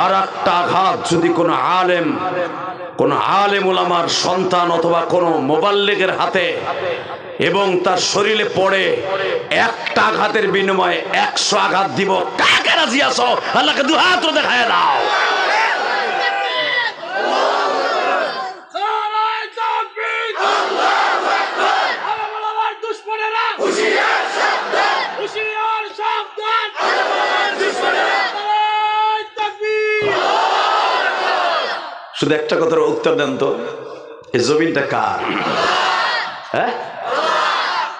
আর একটা আঘাত, যদি কোনো আলেম, কোন আলেম ওলামার সন্তান অথবা কোনো মোবাল্লিকের হাতে এবং তার শরীরে পড়ে, একটা আঘাতের বিনিময়ে একশো আঘাত দিব। কাকে রাজি আসো আল্লাহকে দু হাত দেখায় দাও। শুধু একটা কথার উত্তর দেন তো, এই জমিনটা কার? হ্যাঁ?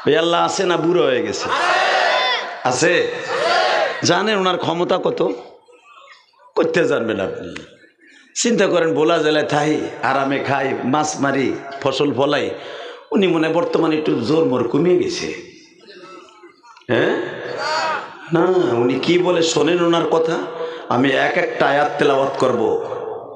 ওই আল্লাহ আছে না বুড়ো হয়ে গেছে? আছে? জানেন ওনার ক্ষমতা কত? করতে জানবেন আপনি। চিন্তা করেন বোলা জেলায় থাই, আরামে খাই, মাছ মারি, ফসল ফলাই, উনি মনে বর্তমানে একটু জোর মোর কমিয়ে গেছে। হ্যাঁ? না, উনি কি বলে শোনেন ওনার কথা? আমি এক একটা আয়াত তেলাওয়াত করব।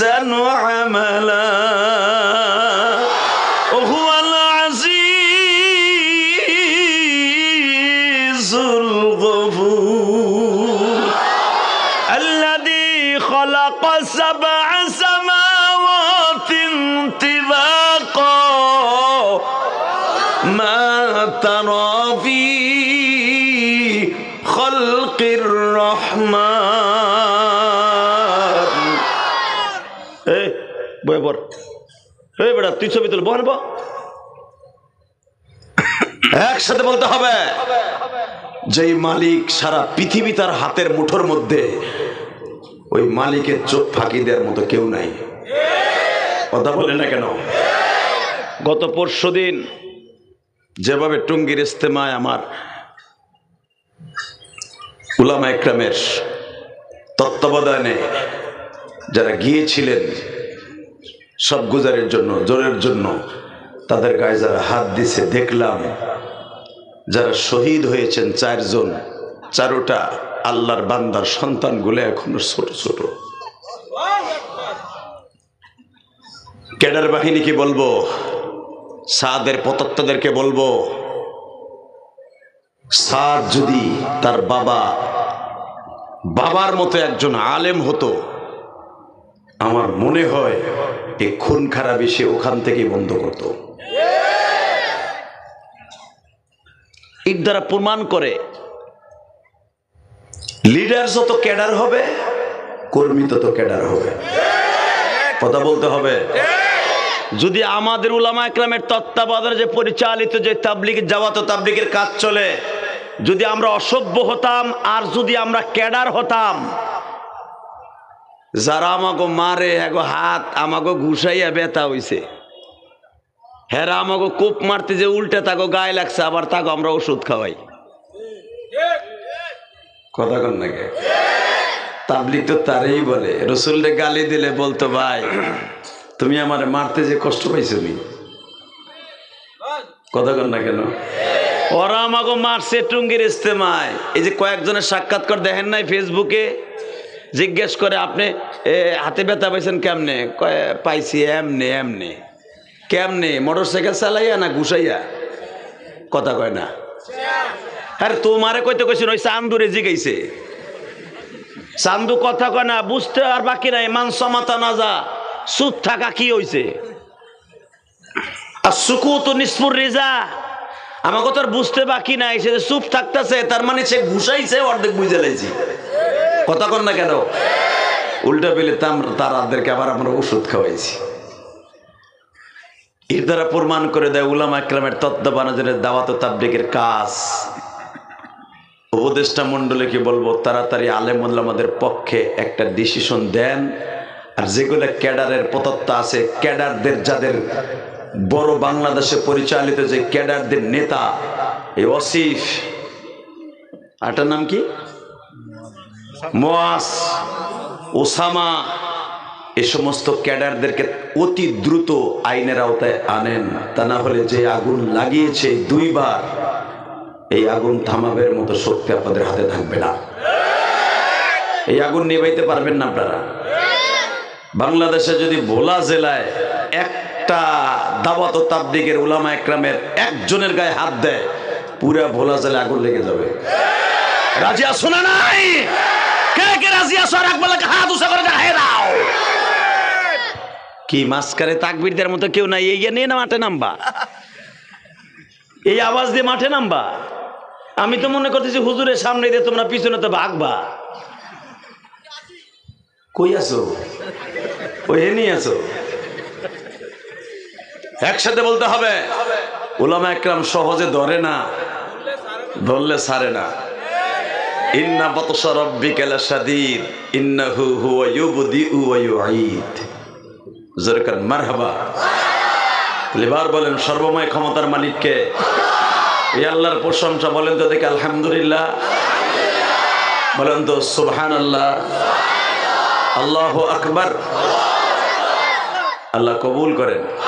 أحسن عملا وهو العزيز الغفور الذي خلق سبع سماوات طباقا ما ترى في خلق الرحمن এই, বয় এই বেটা, তুই ছবি তুল বল একসাথে বলতে হবে। যেই মালিক সারা পৃথিবী তার হাতের মুঠোর মধ্যে, ওই মালিকের চোখ ফাঁকি দেওয়ার মতো কেউ নাই। কথা বলে না কেন? গত পরশু দিন যেভাবে টুঙ্গির ইস্তেমায় আমার উলামা একরামের তত্ত্বাবধানে যারা গিয়েছিলেন সব গুজারের জন্য জোরের জন্য, তাদের গায়ে যারা হাত দিছে, দেখলাম যারা শহীদ হয়েছেন চারজন, চারোটা আল্লাহর বান্দার সন্তানগুলো এখনও ছোট ছোট। ক্যাডার বাহিনীকে বলব? সাদের পতত্বদেরকে বলব, সাদ যদি তার বাবা, বাবার মতো একজন আলেম হতো আমার মনে হয় এই খুন খারাপ সে ওখান থেকেই বন্ধ করত। এর দ্বারা প্রমাণ করে লিডার যত ক্যাডার হবে, কর্মী তত ক্যাডার হবে। কথা বলতে হবে। যদি আমাদের উলামা একরামের তত্ত্বাবধানে যে পরিচালিত যে তাবলিগ যাওয়া তো তাবলিগের কাজ চলে, যদি আমরা অসভ্য হতাম আর যদি আমরা ক্যাডার হতাম যারা আমাকে মারে এগো হাত আমাকে ঘুষাইয়া ব্যথা হইছে। হেরা আমাকে কূপ মারতে যে উল্টে তাকে গায়ে লাগছে, আবার তাকে আমরা ওষুধ খাওয়াই। কথা কন নাকি তাবলিক তো তারই বলে, রসুলরে গালি দিলে বলতো, ভাই, তুমি আমার মারতে যে কষ্ট পাইছো নি? কথা কন না কেন? ওরা আমাকে মারছে টুঙ্গির ইস্তেমায়। এই যে কয়েকজনের সাক্ষাৎকার দেখেন নাই ফেসবুকে জিজ্ঞেস করে, আপনি হাতে ব্যথা পাইছেন কেমনে? পাইছি এমনে এমনে। কেমনে? মোটর সাইকেল চালাইয়া না ঘুষাইয়া? কথা কয় না। আরে, তোমারে কইতে কইছেন ওই চান্দুরে জিগাইছে। চান্দু কথা কয় না, বুঝতে আর বাকি নাই, মান সমাতা না যা সুদ থাকা কি হইছে? আর সুকু তো নিষ্পুর রেজা আমাকে তো আর বুঝতে বাকি নাই, সে চুপ থাকতেছে, তার মানে সে ঘুষাইছে, অর্ধেক বুঝে লাইছি। কথা কন না কেন? উল্টা পেলে তার তাদেরকে আবার আমরা ওষুধ খাওয়াইছি। এর দ্বারা প্রমাণ করে দেয় উলামা একরামের তত্ত্বাবধানের দাওয়াত ও তাবলিগের কাজ। উপদেষ্টা মণ্ডলীকে বলব, তাড়াতাড়ি আলেম আমাদের পক্ষে একটা ডিসিশন দেন। আর যেগুলো ক্যাডারের পতত্ব আছে, ক্যাডারদের যাদের বড় বাংলাদেশে পরিচালিত যে ক্যাডারদের নেতা, এই অসিফ। আটার নাম কি? মোয়াস, ওসামা, এ সমস্ত ক্যাডারদেরকে অতি দ্রুত আইনের আওতায় আনেন। তা না হলে যে আগুন লাগিয়েছে দুইবার, এই আগুন থামাবের মতো শক্তি আপনাদের হাতে থাকবে না। এই আগুন নিভাইতে পারবেন না আপনারা। বাংলাদেশে যদি ভোলা জেলায় একটা ও তাবদিকের উলামা একরামের একজনের গায়ে হাত দেয়, পুরা ভোলা জেলায় আগুন লেগে যাবে। রাজি আসো না নাই? হাত করে দাও কি মতো কেউ নাই? এই নিয়ে না মাঠে নামবা। এই আওয়াজ দিয়ে মাঠে নামবা। আমি তো মনে করতেছি হুজুরের সামনে দিয়ে তোমরা পিছনে তো ভাগবা। কই আছো? ওই হেনি আছো? একসাথে বলতে হবে। ওলামা একরাম সহজে ধরে না, ধরলে সারে না। ইন্না বতসা রব্বিকা লাশাদীদ, ইন্নাহু হুয়া ইউবদিউ ওয়া ইউঈদ। জোরকার মারহাবা। লিবার বলেন, সর্বময় ক্ষমতার মালিককে? এই আল্লাহর প্রশংসা বলেন তো দেখে, আলহামদুলিল্লাহ। বলেন তো সুবহান আল্লাহ আল্লাহ আকবার। আল্লাহ কবুল করেন।